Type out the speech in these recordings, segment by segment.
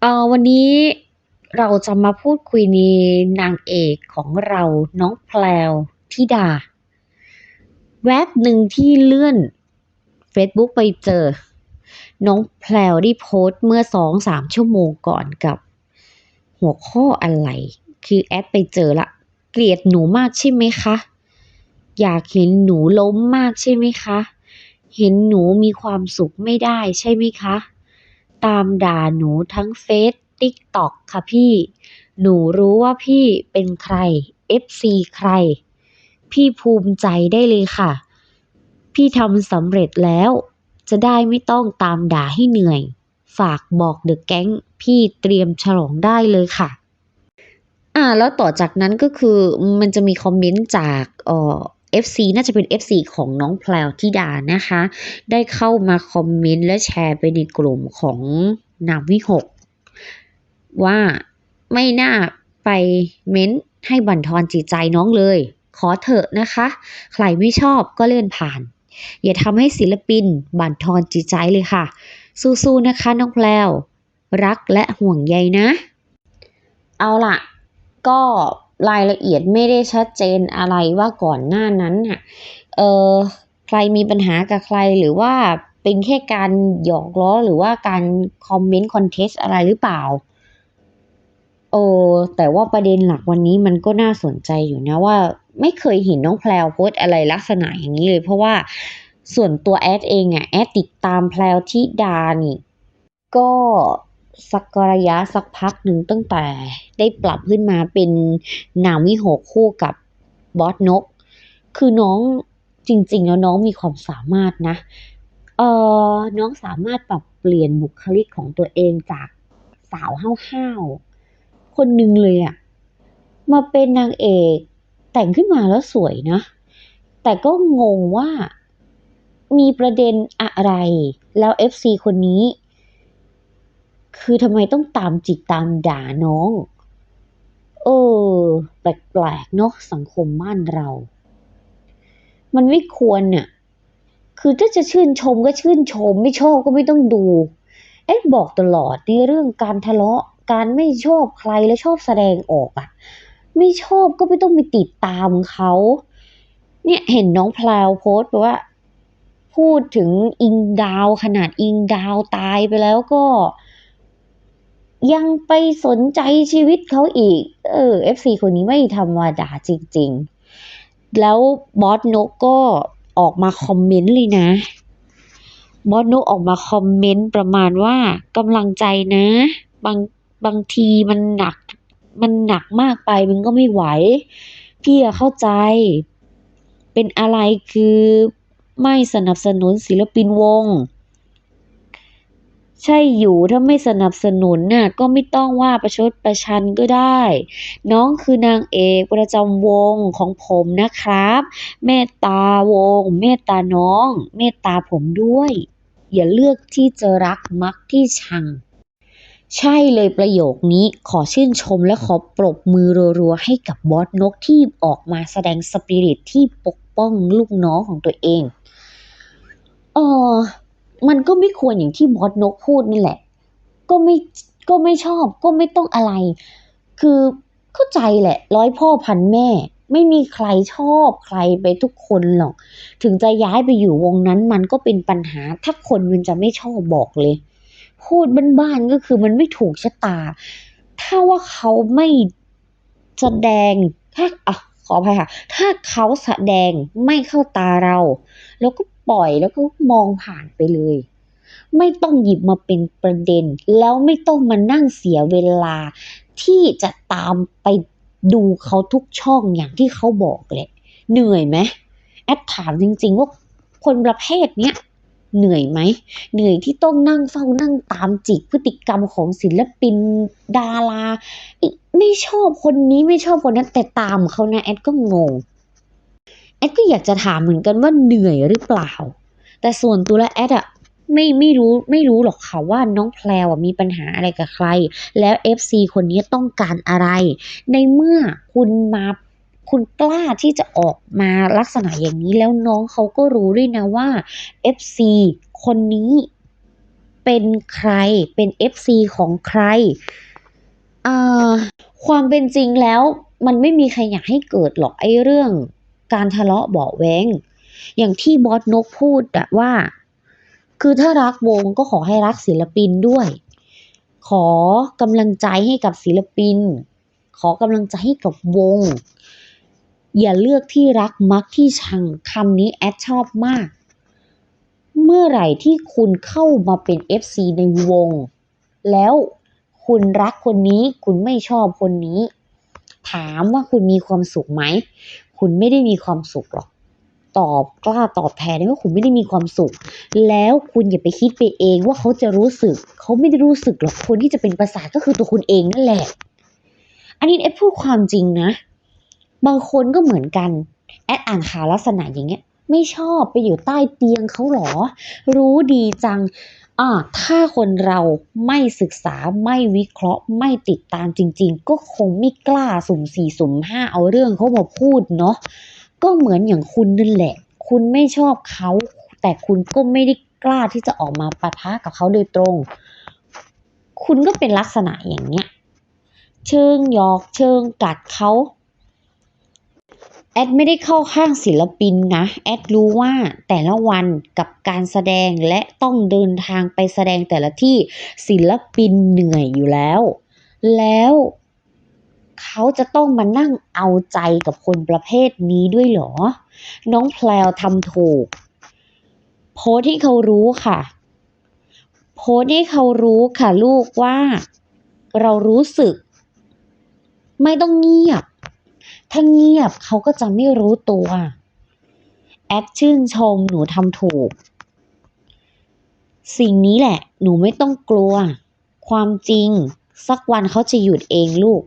เอ่อวันนี้เราจะมาพูดคุยในนางเอกของเราน้องแพรวธิดา แวบหนึ่งที่เลื่อนเฟซบุ๊กไปเจอ น้องแพรวได้โพสต์เมื่อ2-3ชั่วโมงก่อนกับ หัวข้ออะไร คือแอดไปเจอล้วเกลียดหนูมากใช่ไหมคะ อยากเห็นหนูล้มมากใช่ไหมคะ เห็นหนูมีความสุขไม่ได้ใช่ไหมคะ ตามด่าหนูทั้งเฟซ TikTok ค่ะพี่ หนูรู้ว่าพี่เป็นใคร FC ใคร พี่ภูมิใจได้เลยค่ะ พี่ทำสำเร็จแล้ว จะได้ไม่ต้องตามด่าให้เหนื่อย ฝากบอกเดอะแก๊งพี่เตรียมฉลองได้เลยค่ะ อ่า แล้วต่อจากนั้นก็คือมันจะมีคอมเมนต์จากเอ่อ FC น่าจะเป็น FC ของน้องแพรวธิดานะคะ ได้เข้ามาคอมเมนต์และแชร์ไปในกลุ่มของนามวิหกว่าไม่น่าไปเม้นต์ให้บั่นทอนจิตใจน้องเลย ขอเถอะนะคะ ใครไม่ชอบก็เลื่อนผ่าน อย่าทำให้ศิลปินบั่นทอนจิตใจเลยค่ะ สู้ๆนะคะน้องแพรวรักและห่วงใยนะ เอาล่ะ ก็ รายละเอียดไม่ได้ชัดเจนอะไรว่าก่อนหน้านั้นน่ะเอ่อใครมีปัญหากับใครหรือว่าเป็นแค่การหยอกล้อหรือว่าการคอมเมนต์คอนเทสอะไรหรือเปล่าเออแต่ว่าประเด็นหลักวันนี้มันก็น่าสนใจอยู่นะว่า ไม่เคยเห็นน้องแพรวโพสอะไรลักษณะอย่างนี้เลย เพราะว่าส่วนตัวแอดเองอะแอดติดตามแพรวธิดานี่ก็ สักระยะสักพักหนึ่งตั้งแต่ได้ปรับขึ้นมาเป็นนามวิหกคู่กับบอสนก คือน้องจริง ๆ แล้วน้องมีความสามารถนะ เออน้องสามารถปรับเปลี่ยนบุคลิกของตัวเองจากสาวห้าวๆคนหนึ่งเลยอะมาเป็นนางเอกแต่งขึ้นมาแล้วสวยนะ แต่ก็งงว่ามีประเด็นอะไร แล้ว FC คนนี้ คือทำไมต้องตามจิกตามด่าน้อง เออ แปลกๆเนาะสังคมบ้านเรา มันไม่ควรน่ะคือถ้าจะชื่นชมก็ชื่นชม ไม่ชอบก็ไม่ต้องดูแอดบอกตลอดในเรื่องการทะเลาะการไม่ชอบใครแล้วชอบแสดงออกอะไม่ชอบก็ไม่ต้องไปติดตามเขา เนี่ยเห็นน้องแพรวโพสต์ว่า พูดถึงอิงดาวขนาดอิงดาวตายไปแล้วก็ ยังไปสนใจชีวิตเขาอีก เออ FC คนนี้ไม่ธรรมดาจริง ๆ แล้วบอสนกก็ออกมาคอมเมนต์เลยนะ บอสนกออกมาคอมเมนต์ประมาณว่ากำลังใจนะ บางบางทีมันหนัก มันหนักมากไปมันก็ไม่ไหว พี่เข้าใจ เป็นอะไรคือไม่สนับสนุนศิลปินวง ใช่อยู่ถ้าไม่สนับสนุนน่ะก็ไม่ต้องว่าประชดประชันก็ได้ น้องคือนางเอกประจำวงของผมนะครับ เมตตาวง เมตตาน้อง เมตตาผมด้วย อย่าเลือกที่จะรักมักที่ชัง ใช่เลยประโยคนี้ขอชื่นชมและขอปรบมือรัวๆให้กับบอสนกที่ออกมาแสดงสปิริตที่ปกป้องลูกน้องของตัวเองเออ มันก็ไม่ควรอย่างที่บอสนกพูดนี่แหละ ก็ไม่ก็ไม่ชอบก็ไม่ต้องอะไร คือเข้าใจแหละ ร้อยพ่อพันแม่ ไม่มีใครชอบใครไปทุกคนหรอก ถึงจะย้ายไปอยู่วงนั้นมันก็เป็นปัญหา ถ้าคนมันจะไม่ชอบบอกเลย พูดบ้านๆก็คือมันไม่ถูกชะตา ถ้าว่าเขาไม่แสดงถ้าอะขออภัยค่ะ ถ้าเขาแสดงไม่เข้าตาเรา แล้วก็ ปล่อยแล้วก็มองผ่านไปเลย ไม่ต้องหยิบมาเป็นประเด็น แล้วไม่ต้องมานั่งเสียเวลา ที่จะตามไปดูเขาทุกช่องอย่างที่เขาบอกเลยเหนื่อยไหมแอดถามจริงๆว่าคนประเภทเนี้ยเหนื่อยไหม เหนื่อยที่ต้องนั่งเฝ้านั่งตามจิกพฤติกรรมของศิลปินดาราไม่ชอบคนนี้ไม่ชอบคนนั้นแต่ตามเขานะแอดก็งง แอดก็อยากจะถามเหมือนกันว่าเหนื่อยหรือเปล่า แต่ส่วนตัวแล้วแอดอะไม่ไม่รู้ไม่รู้หรอกค่ะว่าน้องแพรวอะมีปัญหาอะไรกับใคร แล้ว FC คนนี้ต้องการอะไร ในเมื่อคุณมาคุณกล้าที่จะออกมาลักษณะอย่างนี้แล้วน้องเขาก็รู้ด้วยนะว่า FC คนนี้เป็นใครเป็น FC ของใครความเป็นจริงแล้วมันไม่มีใครอยากให้เกิดหรอกไอ้เรื่อง การทะเลาะเบาแวงอย่างที่บอสนกพูดอะว่า คือถ้ารักวงก็ขอให้รักศิลปินด้วย ขอกำลังใจให้กับศิลปิน ขอกำลังใจให้กับวง อย่าเลือกที่รักมักที่ชังคำนี้แอดชอบมาก เมื่อไหร่ที่คุณเข้ามาเป็น FC ในวง แล้วคุณรักคนนี้คุณไม่ชอบคนนี้ ถามว่าคุณมีความสุขไหม คุณไม่ได้มีความสุขหรอกตอบกล้าตอบแทนได้ว่าคุณไม่ได้มีความสุข แล้วคุณอย่าไปคิดไปเองว่าเขาจะรู้สึก เขาไม่ได้รู้สึกหรอกคนที่จะเป็นประสาทก็คือตัวคุณเองนั่นแหละ อันนี้แอดพูดความจริงนะ บางคนก็เหมือนกัน แอดอ่านข่าวลักษณะอย่างเงี้ย ไม่ชอบไปอยู่ใต้เตียงเขาหรอ รู้ดีจังอ่าถ้าคนเราไม่ศึกษาไม่วิเคราะห์ไม่ติดตามจริง ๆ ก็คงไม่กล้าสุ่มสี่สุ่มห้าเอาเรื่องเขามาพูดเนาะก็เหมือนอย่างคุณนั่นแหละ คุณไม่ชอบเขา แต่คุณก็ไม่ได้กล้าที่จะออกมาปะทะกับเขาโดยตรง คุณก็เป็นลักษณะอย่างเนี้ย เชิงหยอกเชิงกัดเขา แอดไม่ได้เข้าข้างศิลปินนะ แอดรู้ว่าแต่ละวันกับการแสดงและต้องเดินทางไปแสดงแต่ละที่ศิลปินเหนื่อยอยู่แล้ว แล้วเขาจะต้องมานั่งเอาใจกับคนประเภทนี้ด้วยเหรอ น้องแพลวทำถูก โพสต์ให้เขารู้ค่ะ โพสต์ให้เขารู้ค่ะลูกว่า เรารู้สึก ไม่ต้องเงียบ ถ้าเงียบเขาก็จะไม่รู้ตัว แอดชื่นชมหนูทำถูก สิ่งนี้แหละ หนูไม่ต้องกลัว ความจริง สักวันเขาจะหยุดเองลูก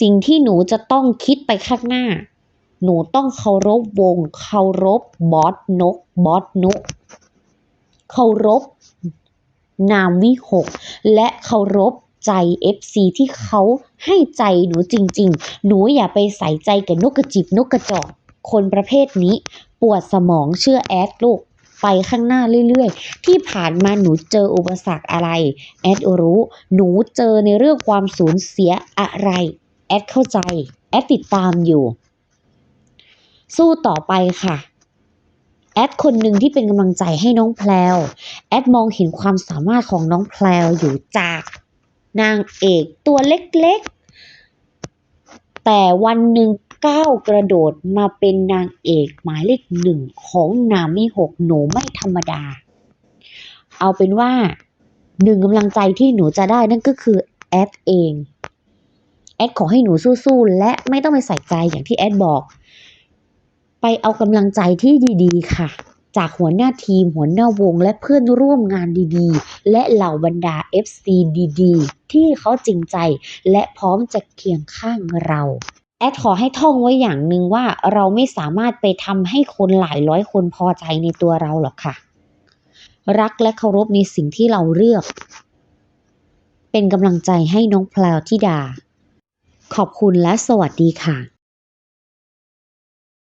สิ่งที่หนูจะต้องคิดไปข้างหน้า หนูต้องเคารพวง เคารพบอสนก บอสนุก เคารพนามวิหก และเคารพ ใจ FC ที่เขาให้ใจหนูจริง ๆ หนูอย่าไปใส่ใจกับนกกระจิบนกกระจอก คนประเภทนี้ปวดสมองเชื่อแอดลูกไปข้างหน้าเรื่อยๆ ที่ผ่านมาหนูเจออุปสรรคอะไร แอดรู้ หนูเจอในเรื่องความสูญเสียอะไร แอดเข้าใจ แอดติดตามอยู่ สู้ต่อไปค่ะ แอดคนหนึ่งที่เป็นกำลังใจให้น้องแพลว แอดมองเห็นความสามารถของน้องแพลวอยู่จาก นางเอกตัวเล็กๆ แต่วันหนึ่งก้าวกระโดดมาเป็นนางเอกหมายเลขหนึ่งของนามิหกหนูไม่ธรรมดา เอาเป็นว่าหนึ่งกำลังใจที่หนูจะได้นั่นก็คือแอดเอง แอดขอให้หนูสู้ๆ และไม่ต้องไปใส่ใจอย่างที่แอดบอก ไปเอากำลังใจที่ดีๆ ค่ะ จากหัวหน้าทีมหัวหน้าวง และเพื่อนร่วมงานดีๆ และเหล่าบรรดา FC ดีๆ ที่เขาจริงใจ และพร้อมจะเคียงข้างเราแอดขอให้ท่องไว้อย่างหนึ่งว่าเราไม่สามารถไปทำให้คนหลายร้อยคนพอใจในตัวเราหรอกค่ะ รักและเคารพในสิ่งที่เราเลือก เป็นกำลังใจให้น้องแพลวธิดา ขอบคุณและสวัสดีค่ะ